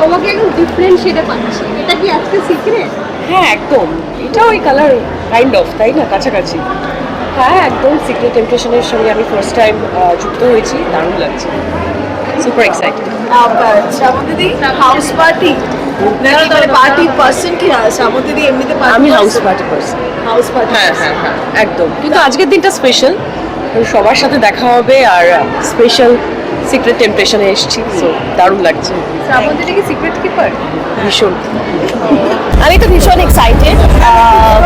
তোমাকে একদম ডিফারেন্ট শেডে পাচ্ছি এটা কি আজকে সিক্রেট হ্যাঁ একদম। এটা ওই কালার কাইন্ড অফ তাই না? কাছাকাছি। হ্যাঁ একদম সিক্রেট টেম্পটেশনের সঙ্গে আমি ফার্স্ট টাইম যুক্ত হয়েছি। দারুণ লাগছে। সুপার এক্সাইটেড শ্রাবন্তীদি হাউস পার্টি নাকি মানে পার্টি পার্সন কি আছে শ্রাবন্তীদি এমনিতে আমি house party person house party হ্যাঁ হ্যাঁ হ্যাঁ একদম কিন্তু আজকের দিনটা স্পেশাল সবার সাথে দেখা হবে আর স্পেশাল সিক্রেট টেম্পটেশনে এসেছি সো দারুণ লাগছে শ্রাবন্তীটা কি সিক্রেট কিপার ভীষণ আমি তো ভীষণ এক্সাইটেড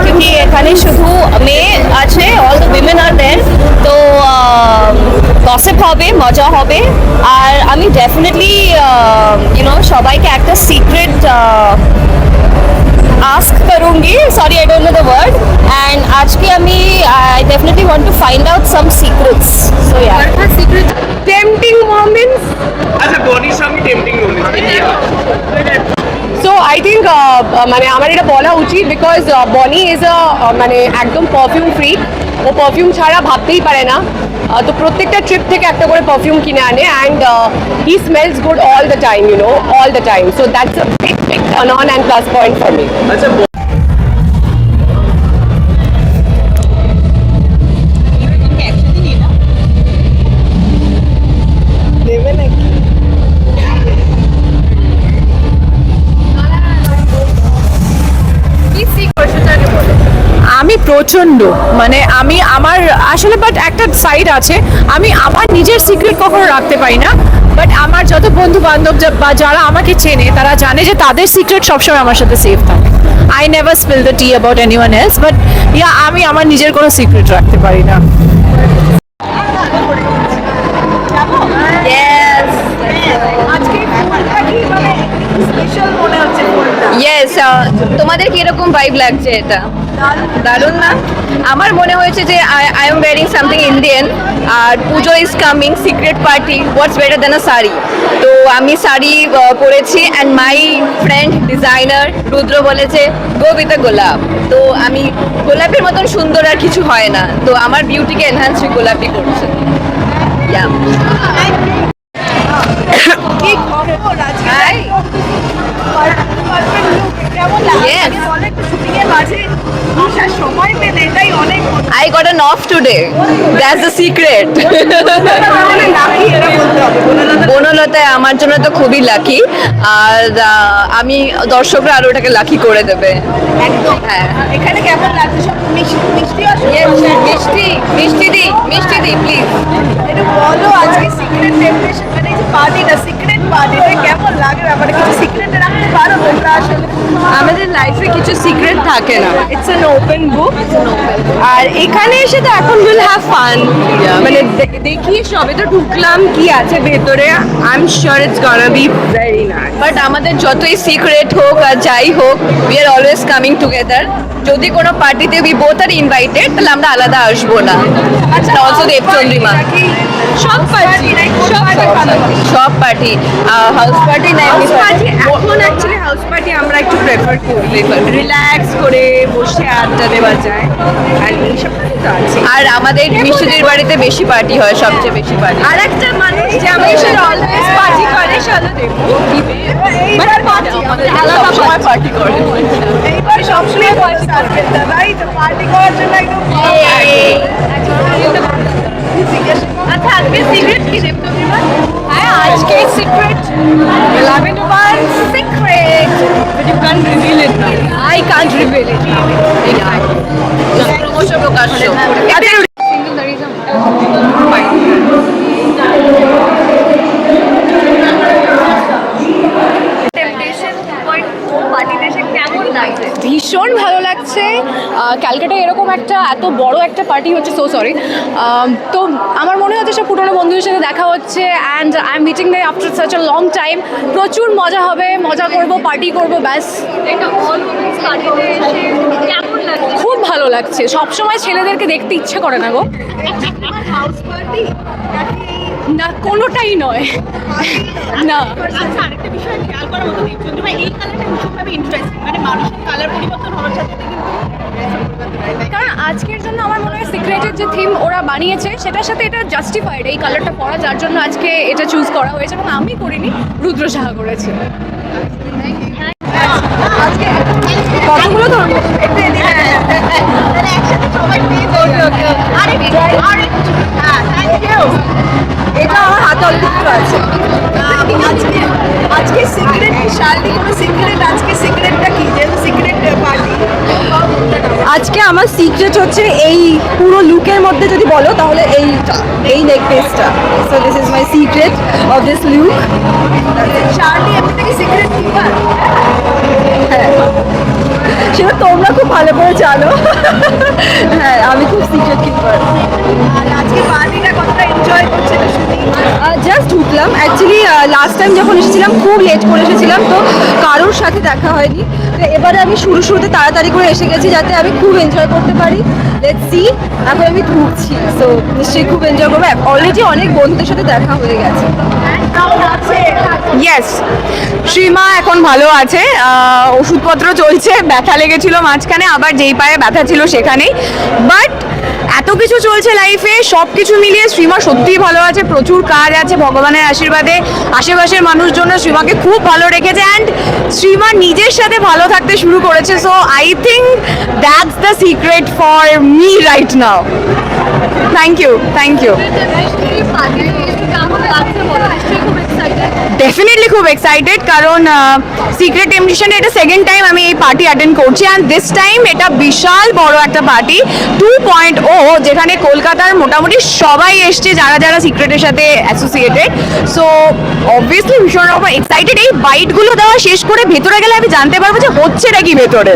क्योंकि এখানে শুধু মেয়ে আছে অল দ্য উইমেন আর দেন তো গসিপ হবে মজা হবে। আর আমি ডেফিনেটলি ইউনো সবাইকে একটা secret ask করুঙ্গি। Sorry I don't know the word and আজকে আমি I definitely want to find out some secrets so yeah tempting moments আচ্ছা বডির সঙ্গে টেম্পটিং সো আই থিঙ্ক মানে আমার এটা বলা উচিত বিকজ বনি ইজ আ মানে একদম পারফিউম ফ্রি ও পারফিউম ছাড়া ভাবতেই পারে না Uh, তো প্রত্যেকটা ট্রিপ থেকে একটা করে পারফিউম কিনে আনে and he smells good all the time you know all the time so that's a big big turn on and plus point for me আচ্ছা আমি প্রচণ্ড মানে আমি আমার, আসলে বাট একটা সাইড আছে, আমি আমার নিজের সিক্রেট কখনো রাখতে পারি না বাট আমার যত বন্ধু বান্ধব বা যারা আমাকে চেনে, তারা জানে যে তাদের সিক্রেট সবসময় আমার সাথে সেফ থাকে। I never spill the tea about anyone else but yeah আমি আমার নিজের কোনো সিক্রেট রাখতে পারি না। ইয়েস তোমাদের কীরকম ভাইব লাগছে এটা? দারুণ না? আমার মনে হয়েছে যে I am wearing something Indian R Pujo is coming secret party what's better than a sari তো আমি শাড়ি পরেছি and my friend designer Rudra বলেছে গো উইথ আ গোলাপ। তো আমি গোলাপের মতন সুন্দর আর কিছু হয় না। তো আমার বিউটিকে এনহান্স গোলাপি করছে। I got an off today. That's the secret. বনলতায় আমার জন্য তো খুবই লাকি আর আমি দর্শকরা আরও ওটাকে লাকি করে দেবে। একদম। হ্যাঁ। এখানে কেমন লাগছে সব? মিষ্টি মিষ্টি মিষ্টি দি মিষ্টি দি প্লিজ একটু বলো আজকে সিক্রেট টেম্পটেশন মানে যে পার্টিটা সিক্রেট পার্টিটা কেমন লাগে ব্যাপারে কিছু সিক্রেট রাখতে পারো তোমরা? আসলে আমাদের লাইফে কিছু সিক্রেট থাকে না। ইটস অ্যান ওপেন বুক আর এখানে এসে তো এখন উইল হ্যাভ ফান মানে দেখি সবে তো ঢুকলাম কি আছে ভেতরে। I am sure it's gonna be very nice but আমাদের যতই সিক্রেট হোক আর যাই হোক we are always coming together যদি কোনো পার্টিতে উই বোথ আর ইনভাইটেড তাহলে আমরা আলাদা আসব না। আচ্ছা অলসো দেবচন্দ্রিমা সব পার্টি সব পার্টি সব পার্টি হাউস পার্টি নাই হাউস পার্টি এখন অ্যাকচুয়ালি হাউস পার্টি আমরা একটু প্রেফার করি রিল্যাক্স করে বসে আড্ডা দেওয়া যায়। আর এইসব আর আমাদের মিষ্টিদের বাড়িতে বেশি পার্টি হয় সবচেয়ে বেশি পার্টি আর একটা মানুষ যে আমাদের সাথে অলওয়েজ পার্টি করে চলো দেখব এইবার পার্টি আমাদের আলাদা সময় পার্টি করে। এইবার সবসময় পার্টি করবে। তাই তো পার্টি করার জন্য একদম আচ্ছা আজকে সিক্রেট কি দেবচন্দ্রিমা হ্যাঁ আজকে secret secret can't reveal it now. I can't reveal it. Exactly. Promotion. Calcutta এরকম একটা এত বড় একটা পার্টি হচ্ছে সো সরি তো আমার মনে হচ্ছে সব পুরোনো বন্ধুদের সাথে দেখা হচ্ছে and I am meeting they after such a long time প্রচুর মজা হবে মজা করব পার্টি করব ব্যাস। খুব ভালো লাগছে। সবসময় ছেলেদেরকে দেখতে ইচ্ছে করে না গো। না কোনোটাই নয়। না। আচ্ছা আরেকটা বিষয় খেয়াল করার মতো নেই। এই কালারটা ভীষণভাবে ইন্টারেস্টিং মানে মানুষের কালার পরিবর্তন হওয়ার সাথে সাথে কিন্তু কারণ আজকের জন্য আমার মনে হয় সিক্রেটের যে থিম ওরা বানিয়েছে, সেটার সাথে এটা জাস্টিফাইড এই কালারটা পরা, যার জন্য আজকে এটা চুজ করা হয়েছে এবং আমি করিনি, রুদ্র সাহা করেছে। এটা আজকে সিক্রেট কি কোনো সিক্রেট আজকে সিক্রেটটা কি যেহেতু সিক্রেট পার্টি আজকে আমার সিক্রেট হচ্ছে এই পুরো লুকের মধ্যে যদি বলো তাহলে এইটা এই neck পেসটা so this is my secret of this look surely এমনি সিক্রেট সেটা তোমরা খুব ভালো করে জানো। হ্যাঁ আমি খুব সিক্রেট কিপার আজকে পার্টিটা কতটা এনজয় করছে? জাস্ট ঢুকলাম অ্যাকচুয়ালি লাস্ট টাইম যখন এসেছিলাম, খুব লেট করে এসেছিলাম, তো কারোর সাথে দেখা হয়নি। তো এবারে আমি শুরু শুরুতে তাড়াতাড়ি করে এসে গেছি যাতে আমি খুব এনজয় করতে পারি। সি এখন আমি ঢুকছি সো নিশ্চয়ই খুব এনজয় করব। অলরেডি অনেক বন্ধুদের সাথে দেখা হয়ে গেছে। ইয়েস শ্রীমা এখন ভালো আছে। ওষুধপত্র চলছে, ব্যথা লেগেছিল মাঝখানে, আবার যেই পায়ে ব্যথা ছিল সেখানেই। বাট এত কিছু চলছে লাইফে সব কিছু মিলিয়ে শ্রীমা সত্যিই ভালো আছে, প্রচুর কাজ আছে, ভগবানের আশীর্বাদে আশেপাশের মানুষজন শ্রীমাকে খুব ভালো রেখেছে অ্যান্ড শ্রীমা নিজের সাথে ভালো থাকতে শুরু করেছে so I think that's the secret for me right now thank you thank you definitely খুব এক্সাইটেড কারণ সিক্রেট টেম্পটেশন এটা সেকেন্ড টাইম আমি এই পার্টি অ্যাটেন্ড করছি অ্যান্ড দিস টাইম এটা বিশাল বড় একটা পার্টি টু পয়েন্ট ও যেখানে কলকাতার মোটামুটি সবাই এসছে, যারা যারা সিক্রেটের সাথে অ্যাসোসিয়েটেড সো অবভিয়াসলি ভীষণ রকম এক্সাইটেড এই বাইটগুলো দেওয়া শেষ করে ভেতরে গেলে আমি জানতে পারব যে হচ্ছেটা কি ভেতরে।